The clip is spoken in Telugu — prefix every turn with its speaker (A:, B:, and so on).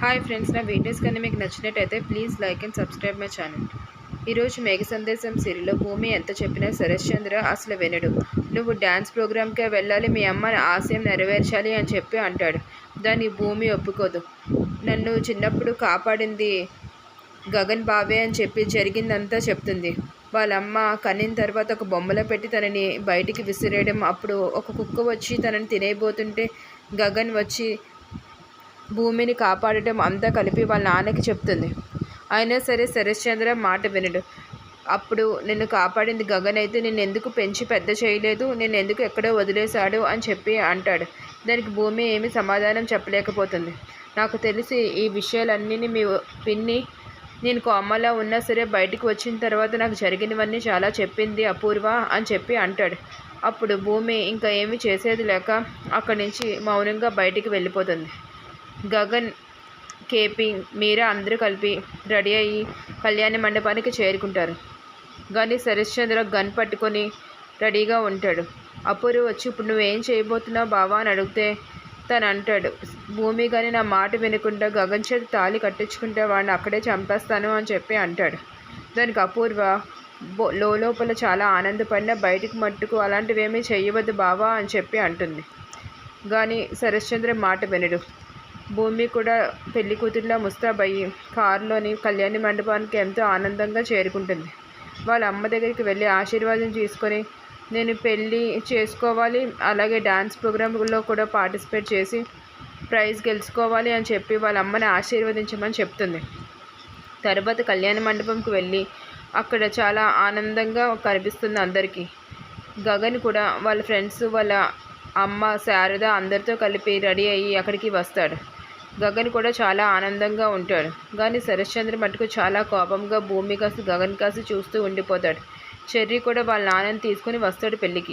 A: హాయ్ ఫ్రెండ్స్ నా వీడియోస్ కానీ మీకు నచ్చినట్టయితే please like and subscribe my channel. ఈరోజు మేఘ సందేశం సిరిలో భూమి ఎంత చెప్పినా శరత్ చంద్ర అసలు వినడు. నువ్వు డ్యాన్స్ ప్రోగ్రామ్కే వెళ్ళాలి మీ అమ్మ ఆశయం నెరవేర్చాలి అని చెప్పి అంటాడు. దాన్ని భూమి ఒప్పుకోదు. నన్ను చిన్నప్పుడు కాపాడింది గగన్ బావే అని చెప్పి జరిగిందంతా చెప్తుంది. వాళ్ళ అమ్మ తర్వాత ఒక బొమ్మలో పెట్టి తనని బయటికి విసిరేయడం అప్పుడు ఒక కుక్క వచ్చి తనని తినేయబోతుంటే గగన్ వచ్చి భూమిని కాపాడటం అంతా కలిపి వాళ్ళ నాన్నకి చెప్తుంది. అయినా సరే శరశ్చంద్ర మాట వినడు. అప్పుడు నిన్ను కాపాడింది గగన్ అయితే నేను ఎందుకు పెంచి పెద్ద చేయలేదు? నేను ఎందుకు ఎక్కడో వదిలేశాడు? అని చెప్పి అంటాడు. దానికి భూమి ఏమీ సమాధానం చెప్పలేకపోతుంది. నాకు తెలిసి ఈ విషయాలన్నీ మీ పిన్ని నేను కోమలా ఉన్నా సరే బయటికి వచ్చిన తర్వాత నాకు జరిగినవన్నీ చాలా చెప్పింది అపూర్వ అని చెప్పి అంటాడు. అప్పుడు భూమి ఇంకా ఏమీ చేసేది లేక అక్కడి నుంచి మౌనంగా బయటికి వెళ్ళిపోతుంది. గగన్ కేపీ మీరా అందరూ కలిపి రెడీ అయ్యి కళ్యాణ మండపానికి చేరుకుంటారు. కానీ శరశ్చంద్ర గన్ పట్టుకొని రెడీగా ఉంటాడు. అప్పుడు వచ్చి ఇప్పుడు నువ్వేం చేయబోతున్నావు బావా? అని అడిగితే తను అంటాడు. భూమి కానీ నా మాట వినకుండా గగన్ చేతి తాళి కట్టించుకుంటే వాడిని అక్కడే చంపేస్తాను అని చెప్పి అంటాడు. దానికి అపూర్వ లో లోపల చాలా ఆనందపడిన బయటికి మట్టుకు అలాంటివేమీ చేయవద్దు బావా అని చెప్పి అంటుంది. కానీ శరశ్చంద్ర మాట వినడు. భూమి కూడా పెళ్ళి కూతురులా ముస్తాబయ్యి కారులోని కళ్యాణి మండపానికి ఎంతో ఆనందంగా చేరుకుంటుంది. వాళ్ళ అమ్మ దగ్గరికి వెళ్ళి ఆశీర్వాదం తీసుకొని నేను పెళ్ళి చేసుకోవాలి అలాగే డ్యాన్స్ ప్రోగ్రాంలో కూడా పార్టిసిపేట్ చేసి ప్రైజ్ గెలుచుకోవాలి అని చెప్పి వాళ్ళ అమ్మని ఆశీర్వదించమని చెప్తుంది. తర్వాత కళ్యాణ మండపంకి వెళ్ళి అక్కడ చాలా ఆనందంగా కనిపిస్తుంది అందరికీ. గగన్ కూడా వాళ్ళ ఫ్రెండ్స్ వాళ్ళ అమ్మ శారద అందరితో కలిపి రెడీ అయ్యి అక్కడికి వస్తాడు. గగన్ కూడా చాలా ఆనందంగా ఉంటాడు. కానీ శరశ్చంద్ర మటుకు చాలా కోపంగా భూమి కాసి గగన్ కాసి చూస్తూ ఉండిపోతాడు. చెర్రీ కూడా వాళ్ళ నాన్నని తీసుకుని వస్తాడు పెళ్ళికి.